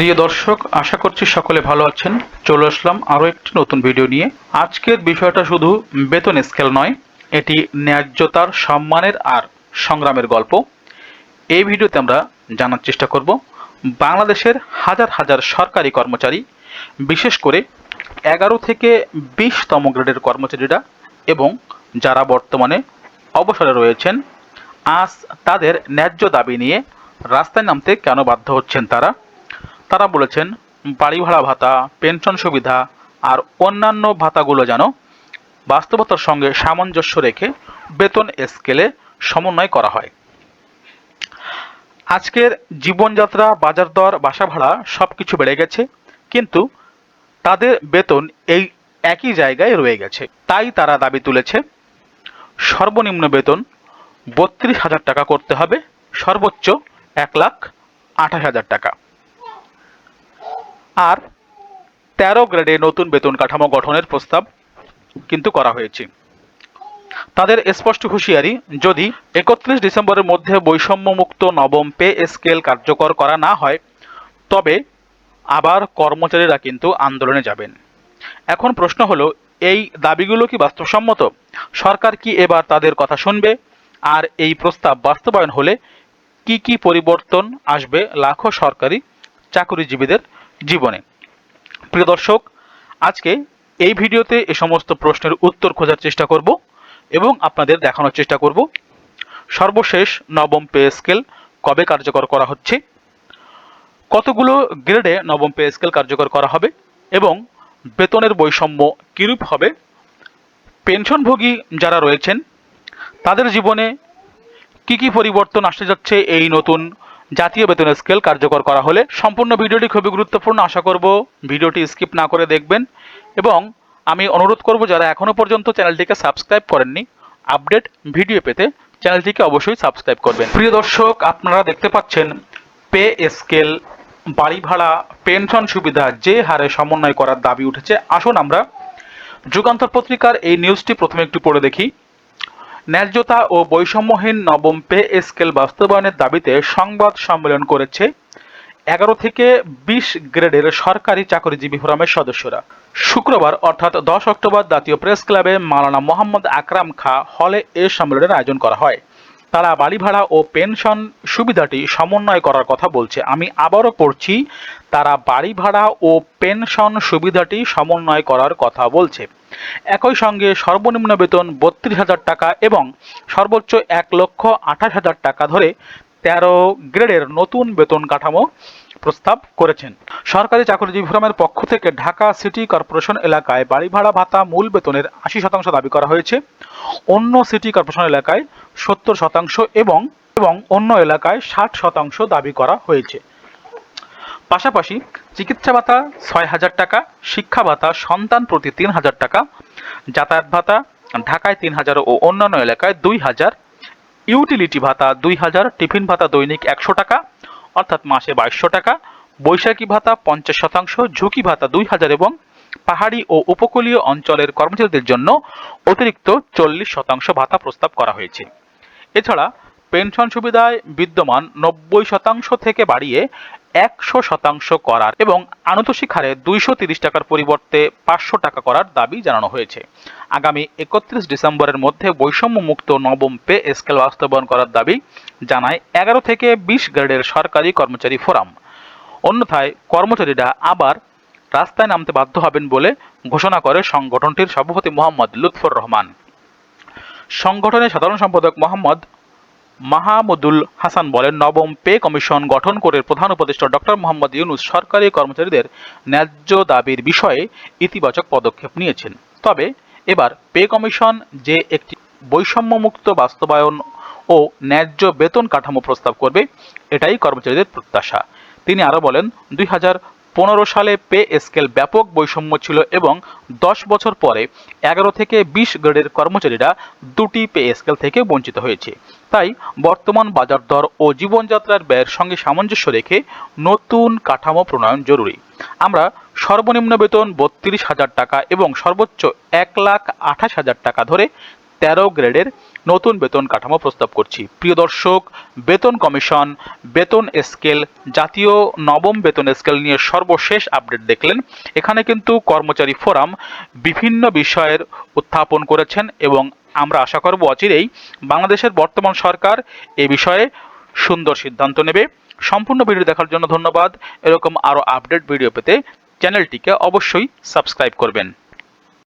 প্রিয় দর্শক, আশা করছি সকলে ভালো আছেন। চলে আসলাম আরও একটি নতুন ভিডিও নিয়ে। আজকের বিষয়টা শুধু বেতন স্কেল নয়, এটি ন্যায্যতার সম্মানের আর সংগ্রামের গল্প। এই ভিডিওতে আমরা জানার চেষ্টা করব, বাংলাদেশের হাজার হাজার সরকারি কর্মচারী, বিশেষ করে এগারো থেকে বিশতম গ্রেডের কর্মচারীরা এবং যারা বর্তমানে অবসরে রয়েছেন, আজ তাদের ন্যায্য দাবি নিয়ে রাস্তায় নামতে কেন বাধ্য হচ্ছেন তারা? তারা বলেছেন, বাড়ি ভাড়া ভাতা, পেনশন সুবিধা আর অন্যান্য ভাতাগুলো যেন বাস্তবতার সঙ্গে সামঞ্জস্য রেখে বেতন স্কেলে সমন্বয় করা হয়। আজকের জীবনযাত্রা, বাজার দর, বাসা ভাড়া সব কিছু বেড়ে গেছে, কিন্তু তাদের বেতন এই একই জায়গায় রয়ে গেছে। তাই তারা দাবি তুলেছে, সর্বনিম্ন বেতন বত্রিশ হাজার টাকা করতে হবে, সর্বোচ্চ এক লাখ আঠাশ হাজার টাকা। আর তেরো গ্রেডে নতুন বেতন কাঠামো গঠনের প্রস্তাব কিন্তু করা হয়েছে। তাদের স্পষ্ট হুঁশিয়ারি, যদি একত্রিশ ডিসেম্বরের মধ্যে বৈষম্যমুক্ত নবম পে স্কেল কার্যকর করা না হয়, তবে আবার কর্মচারীরা কিন্তু আন্দোলনে যাবেন। এখন প্রশ্ন হলো, এই দাবিগুলো কি বাস্তবসম্মত? সরকার কি এবার তাদের কথা শুনবে? আর এই প্রস্তাব বাস্তবায়ন হলে কি কি পরিবর্তন আসবে? লাখো সরকারি চাকরিজীবীদের জীবনে। প্রিয় দর্শক, আজকে এই ভিডিওতে এ সমস্ত প্রশ্নের উত্তর খোঁজার চেষ্টা করব এবং আপনাদের দেখানোর চেষ্টা করব। সর্বশেষ নবম পে স্কেল কবে কার্যকর করা হচ্ছে? কতগুলো গ্রেডে নবম পে স্কেল কার্যকর করা হবে এবং বেতনের বৈষম্য কিরূপ হবে? পেনশনভোগী যারা রয়েছেন, তাদের জীবনে কি কি পরিবর্তন আসতে যাচ্ছে এই নতুন জাতীয় বেতন স্কেল কার্যকর করা হলে সম্পূর্ণ ভিডিওটি খুবই গুরুত্বপূর্ণ। আশা করব ভিডিওটি স্কিপ না করে দেখবেন এবং আমি অনুরোধ করব যারা এখনও পর্যন্ত চ্যানেলটিকে সাবস্ক্রাইব করেননি, আপডেট ভিডিও পেতে চ্যানেলটিকে অবশ্যই সাবস্ক্রাইব করবেন। প্রিয় দর্শক, আপনারা দেখতে পাচ্ছেন পে স্কেল, বাড়ি ভাড়া, পেনশন সুবিধা যে হারে সমন্বয় করার দাবি উঠেছে। আসুন আমরা যুগান্তর পত্রিকার এই নিউজটি প্রথমে একটু পড়ে দেখি। ন্যায্যতা ও বৈষম্যহীন নবম পে স্কেল বাস্তবায়নের দাবিতে সংবাদ সম্মেলন করেছে এগারো থেকে বিশ গ্রেডের সরকারি চাকরিজীবী ফোরামের সদস্যরা। শুক্রবার, অর্থাৎ দশ অক্টোবর, জাতীয় প্রেস ক্লাবে মাওলানা মোহাম্মদ আকরাম খা হলে এ সম্মেলনের আয়োজন করা হয়। তারা বাড়ি ভাড়া ও পেনশন সুবিধাটি সমন্বয় করার কথা বলছে। আমি আবারও পড়ছি, তারা বাড়ি ভাড়া ও পেনশন সুবিধাটি সমন্বয় করার কথা বলছে। একই সঙ্গে সর্বনিম্ন বেতন বত্রিশ হাজার টাকা এবং সর্বোচ্চ এক লক্ষ আঠাশ হাজার টাকা ধরে তেরো গ্রেডের নতুন বেতন কাঠামো প্রস্তাব করেছেন। সরকারি চাকরিজীবী ফোরামের পক্ষ থেকে ঢাকা সিটি কর্পোরেশন এলাকায় বাড়ি ভাড়া ভাতা মূল বেতনের আশি শতাংশ দাবি করা হয়েছে। অন্য সিটি কর্পোরেশন এলাকায় সত্তর শতাংশ এবং এবং অন্য এলাকায় ষাট শতাংশ দাবি করা হয়েছে। পাশাপাশি চিকিৎসা ভাতা ছয় হাজার টাকা, শিক্ষা ভাতা, সন্তান প্রতি তিন হাজার টাকা, যাতায়াত ভাতা ঢাকায় তিন হাজার ও অন্যান্য এলাকায় দুই হাজার, ইউটিলিটি ভাতা দুই হাজার, টিফিন ভাতা দৈনিক একশো টাকা, অর্থাৎ মাসে বাইশশো টাকা, বৈশাখী ভাতা পঞ্চাশ শতাংশ, ঝুঁকি ভাতা দুই হাজার এবং পাহাড়ি ও উপকূলীয় অঞ্চলের কর্মচারীদের জন্য অতিরিক্ত চল্লিশ শতাংশ ভাতা প্রস্তাব করা হয়েছে। এছাড়া পেনশন সুবিধায় বিদ্যমান নব্বই শতাংশ থেকে বাড়িয়ে একশো শতাংশ করার এবং আনুতোষিক হারে দুইশো তিরিশ টাকার পরিবর্তে পাঁচশো টাকা করার দাবি জানানো হয়েছে। আগামী একত্রিশ ডিসেম্বরের মধ্যে বৈষম্য মুক্ত নবম পে স্কেল বাস্তবায়ন করার দাবি জানায় এগারো থেকে বিশ গ্রেডের সরকারি কর্মচারী ফোরাম। অন্যথায় কর্মচারীরা আবার রাস্তায় নামতে বাধ্য হবেন বলে ঘোষণা করে সংগঠনটির সভাপতি মোহাম্মদ লুৎফর রহমান। সংগঠনের সাধারণ সম্পাদক মোহাম্মদ মাহমুদুল হাসান বলেন, নবম পে কমিশন গঠন করে প্রধান উপদেষ্টা ডক্টর মোহাম্মদ ইউনুস সরকারি কর্মচারীদের ন্যায্য দাবির বিষয়ে ইতিবাচক পদক্ষেপ নিয়েছেন। তবে এবার পে কমিশন যে একটি বৈষম্যমুক্ত বাস্তবায়ন ও ন্যায্য বেতন কাঠামো প্রস্তাব করবে, এটাই কর্মচারীদের প্রত্যাশা। তিনি আরও বলেন, দুই হাজার পনেরো সালে পে স্কেল ব্যাপক বৈষম্য ছিল এবং দশ বছর পরে এগারো থেকে বিশ গ্রেডের কর্মচারীরা দুটি পে স্কেল থেকে বঞ্চিত হয়েছে। তাই বর্তমান বাজার দর ও জীবনযাত্রার ব্যয়ের সঙ্গে সামঞ্জস্য রেখে নতুন কাঠামো প্রণয়ন জরুরি। আমরা সর্বনিম্ন বেতন বত্রিশ হাজার টাকা এবং সর্বোচ্চ এক লাখ আঠাশ হাজার টাকা ধরে তেরো গ্রেডের নতুন বেতন কাঠামো প্রস্তাব করছি। প্রিয় দর্শক, বেতন কমিশন, বেতন স্কেল, জাতীয় নবম বেতন স্কেল নিয়ে সর্বশেষ আপডেট দেখলেন। এখানে কিন্তু কর্মচারী ফোরাম বিভিন্ন বিষয়ের উত্থাপন করেছেন এবং আমরা আশা করব অচিরেই বাংলাদেশের বর্তমান সরকার এ বিষয়ে সুন্দর সিদ্ধান্ত নেবে। সম্পূর্ণ ভিডিও দেখার জন্য ধন্যবাদ। এরকম আরও আপডেট ভিডিও পেতে চ্যানেলটিকে অবশ্যই সাবস্ক্রাইব করবেন।